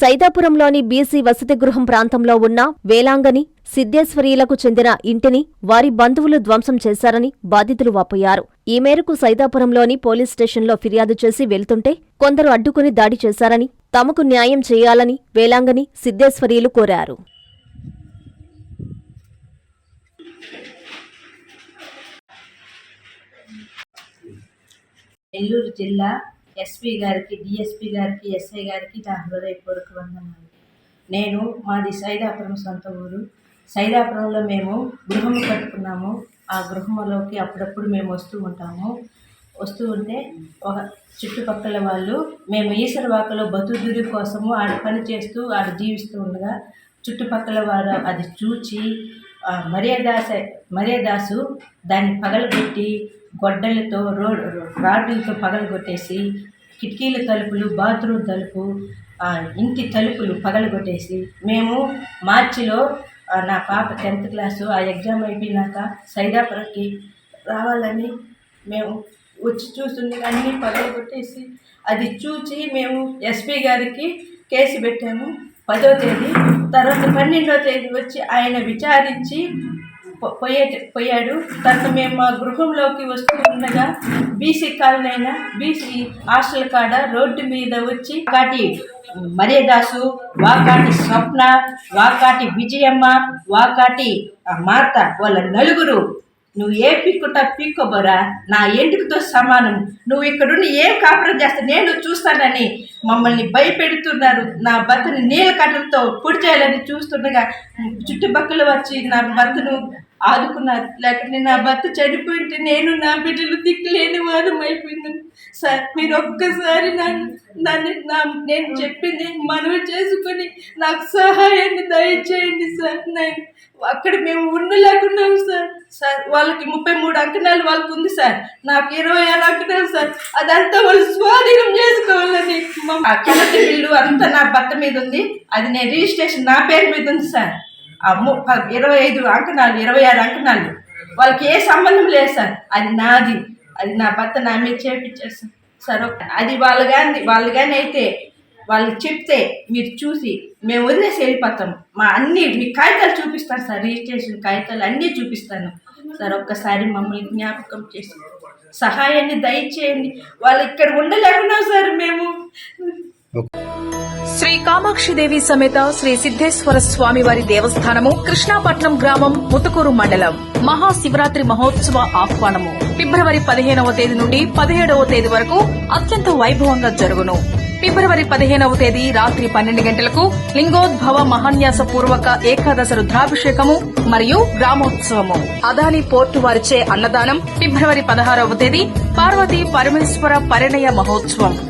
సైదాపురంలోని BC వసతి గృహం ప్రాంతంలో ఉన్న వేలాంగని సిద్ధేశ్వరీలకు చెందిన ఇంటిని వారి బంధువులు ధ్వంసం చేశారని బాధితులు వాపోయారు. ఈ మేరకు సైదాపురంలోని పోలీస్ స్టేషన్లో ఫిర్యాదు చేసి వెళ్తుంటే కొందరు అడ్డుకుని దాడి చేశారని తమకు న్యాయం చేయాలని వేలాంగని సిద్ధేశ్వరీలు కోరారు. నెల్లూరు జిల్లా ఎస్పీ గారికి డిఎస్పీ గారికి ఎస్ఐ గారికి నా హృదయపూర్వక వందనాలు. నేను మాది సైదాపురం సొంత ఊరు. సైదాపురంలో మేము గృహం కట్టుకున్నాము. ఆ గృహంలోకి అప్పుడప్పుడు మేము వస్తూ ఉంటాము. వస్తూ ఉంటే ఒక చుట్టుపక్కల వాళ్ళు మేము ఈశ్వరవాకలో బతుకుదురి కోసము ఆడ పని చేస్తూ ఆడ జీవిస్తూ ఉండగా చుట్టుపక్కల వారు అది చూచి మర్యాదాస మర్యాదాసు దాన్ని పగలగొట్టి గొడ్డలతో రోడ్ రాడ్లతో పగలగొట్టేసి కిటికీల తలుపులు బాత్రూమ్ తలుపు ఇంటి తలుపులు పగలగొట్టేసి మేము మార్చిలో నా పాప టెన్త్ క్లాసు ఆ ఎగ్జామ్ అయిపోయినాక సైదాపురంకి రావాలని మేము వచ్చి చూస్తుంది అన్నీ పగలగొట్టేసి అది చూచి మేము ఎస్పీ గారికి కేసు పెట్టాము. పదో తేదీ తర్వాత పన్నెండో తేదీ వచ్చి ఆయన విచారించి పోయే పోయాడు. తర్వాత మేము మా గృహంలోకి వస్తూ ఉండగా బీసీ కాలనీ అయినా బీసీ హాస్టల్ కాడ రోడ్డు మీద వచ్చి వాటి మర్యాదాసు వాకాటి స్వప్న వాకాటి విజయమ్మ వాకాటి ఆ, మార్త వాళ్ళ నలుగురు నువ్వు ఏ పిక్కుటా పిక్కోబోరా? నా ఎంటుకతో సమానం. నువ్వు ఇక్కడుండి ఏం కాపురం చేస్తా? నేను చూస్తానని మమ్మల్ని భయపెడుతున్నారు. నా భర్తని నీళ్ళ కట్టలతో పొడి చేయాలని చూస్తుండగా చుట్టుపక్కల వచ్చి నా భర్తను ఆదుకున్నారు. లేకపోతే నా భర్త చనిపోయింటే నేను నా బిడ్డలు దిక్కులేని వారం అయిపోయింది. సార్ మీరు ఒక్కసారి నన్ను నా నేను చెప్పింది మనవి చేసుకొని నాకు సహాయాన్ని దయచేయండి సార్. నేను అక్కడ మేము ఉండలేకున్నాం సార్. సార్ వాళ్ళకి ముప్పై మూడు అంకణాలు వాళ్ళకి ఉంది సార్. నాకు ఇరవై ఆరు అంకణాలు సార్. అదంతా వాళ్ళు స్వాధీనం చేసుకోవాలని అక్కడ ఆ బిల్లు అంతా నా భర్త మీద ఉంది. అది నేను రిజిస్ట్రేషన్ నా పేరు మీద ఉంది సార్. ఇరవై ఐదు అంకణాలు ఇరవై ఆరు అంకణాలు వాళ్ళకి ఏ సంబంధం లేదు సార్. అది నాది. అది నా భర్త నా మీద చేపించారు సార్. సార్ అది వాళ్ళు కానీ వాళ్ళు కానీ అయితే వాళ్ళు చెప్తే మీరు చూసి మేము వదిలేసి వెళ్ళిపోతాం. మా అన్ని మీ కాగితాలు చూపిస్తాను సార్. రిజిస్ట్రేషన్ కాగితాలు అన్నీ చూపిస్తాను. సార్ ఒక్కసారి మమ్మల్ని జ్ఞాపకం చేసి సహాయాన్ని దయచేయండి. వాళ్ళు ఇక్కడ ఉండలేకున్నాం సార్ మేము. శ్రీ కామాక్షిదేవి సమేత శ్రీ సిద్ధేశ్వర స్వామి వారి దేవస్థానము కృష్ణాపట్నం గ్రామం ముతుకూరు మండలం. మహాశివరాత్రి మహోత్సవ ఆహ్వానము. ఫిబ్రవరి పదిహేనవ తేదీ నుండి పదిహేడవ తేదీ వరకు అత్యంత వైభవంగా జరుగును. ఫిబ్రవరి పదిహేనవ తేదీ రాత్రి పన్నెండు గంటలకు లింగోద్భవ మహాన్యాస పూర్వక ఏకాదశ రుద్రాభిషేకము మరియు గ్రామోత్సవము అదాని పోర్టు వారిచే అన్నదానం ఫిబ్రవరి పదహారవ తేదీ పార్వతీ పరమేశ్వర పరిణయ మహోత్సవం.